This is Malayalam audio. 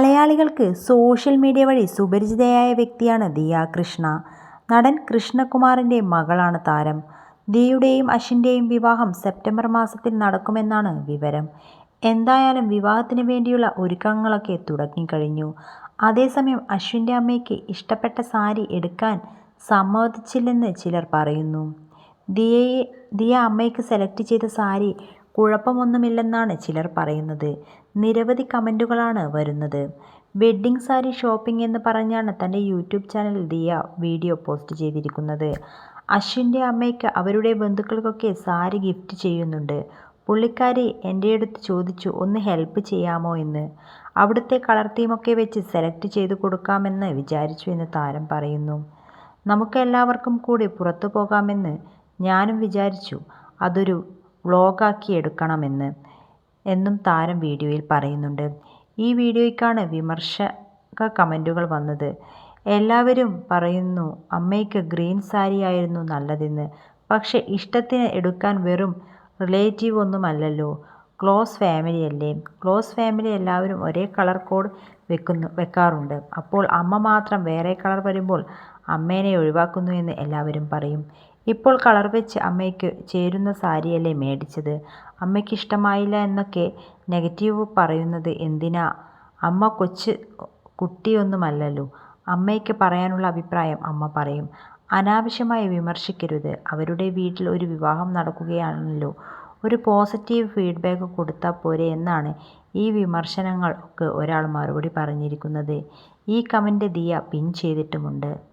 മലയാളികൾക്ക് സോഷ്യൽ മീഡിയ വഴി സുപരിചിതയായ വ്യക്തിയാണ് ദിയ കൃഷ്ണ. നടൻ കൃഷ്ണകുമാറിന്റെ മകളാണ് താരം. ദിയയുടെയും അശ്വിന്റെയും വിവാഹം സെപ്റ്റംബർ മാസത്തിൽ നടക്കുമെന്നാണ് വിവരം. എന്തായാലും വിവാഹത്തിന് വേണ്ടിയുള്ള ഒരുക്കങ്ങളൊക്കെ തുടങ്ങിക്കഴിഞ്ഞു. അതേസമയം അശ്വിന്റെ അമ്മയ്ക്ക് ഇഷ്ടപ്പെട്ട സാരി എടുക്കാൻ സമ്മതിച്ചില്ലെന്ന് ചിലർ പറയുന്നു. ദിയയെ ദിയ അമ്മയ്ക്ക് സെലക്ട് ചെയ്ത സാരി കുഴപ്പമൊന്നുമില്ലെന്നാണ് ചിലർ പറയുന്നത്. നിരവധി കമന്റുകളാണ് വരുന്നത്. വെഡ്ഡിംഗ് സാരി ഷോപ്പിംഗ് എന്ന് പറഞ്ഞാണ് തന്റെ YouTube channel Diya video post ചെയ്തിരിക്കുന്നത്. അശ്വിന്റെ അമ്മയ്ക്ക് അവരുടെ ബന്ധുക്കൾക്കൊക്കെ സാരി ഗിഫ്റ്റ് ചെയ്യുന്നുണ്ട്. പുള്ളിക്കാരി എന്റെ അടുത്ത് ചോദിച്ചു ഒന്ന് ഹെൽപ്പ് ചെയ്യാമോ എന്ന്. അവിടുത്തെ കളർ തീമൊക്കെ വെച്ച് സെലക്ട് ചെയ്ത് കൊടുക്കാമെന്ന് വിചാരിച്ചു എന്ന് താരം പറയുന്നു. നമുക്കെല്ലാവർക്കും കൂടി പുറത്തു പോകാമെന്ന് ഞാനും വിചാരിച്ചു. അതൊരു വ്ലോഗാക്കി എടുക്കണമെന്ന് എന്നും താരം വീഡിയോയിൽ പറയുന്നുണ്ട്. ഈ വീഡിയോയ്ക്കാണ് വിമർശക കമന്റുകൾ വന്നത്. എല്ലാവരും പറയുന്നു അമ്മയ്ക്ക് ഗ്രീൻ സാരി ആയിരുന്നു നല്ലതെന്ന്. പക്ഷേ ഇഷ്ടത്തിന് എടുക്കാൻ വെറും റിലേറ്റീവ് ഒന്നുമല്ലല്ലോ. ക്ലോസ് ഫാമിലി അല്ലേ ക്ലോസ് ഫാമിലി എല്ലാവരും ഒരേ കളർ കോഡ് വെക്കുന്നു വെക്കാറുണ്ട്. അപ്പോൾ അമ്മ മാത്രം വേറെ കളർ വരുമ്പോൾ അമ്മേനെ ഒഴിവാക്കുന്നു എന്ന് എല്ലാവരും പറയും. ഇപ്പോൾ കളർ വെച്ച് അമ്മയ്ക്ക് ചേരുന്ന സാരിയല്ലേ മേടിച്ചത്. അമ്മയ്ക്ക് ഇഷ്ടമായില്ല എന്നൊക്കെ നെഗറ്റീവ് പറയുന്നത് എന്തിനാ. അമ്മ കൊച്ചു കുട്ടിയൊന്നുമല്ലല്ലോ. അമ്മയ്ക്ക് പറയാനുള്ള അഭിപ്രായം അമ്മ പറയും. അനാവശ്യമായി വിമർശിക്കരുത്. അവരുടെ വീട്ടിൽ ഒരു വിവാഹം നടക്കുകയാണല്ലോ. ഒരു പോസിറ്റീവ് ഫീഡ്ബാക്ക് കൊടുത്താൽ പോരെ എന്നാണ് ഈ വിമർശനങ്ങൾക്ക് ഒരാൾ മറുപടി പറഞ്ഞിരിക്കുന്നത്. ഈ കമന്റ് ദിയ പിൻ ചെയ്തിട്ടുമുണ്ട്.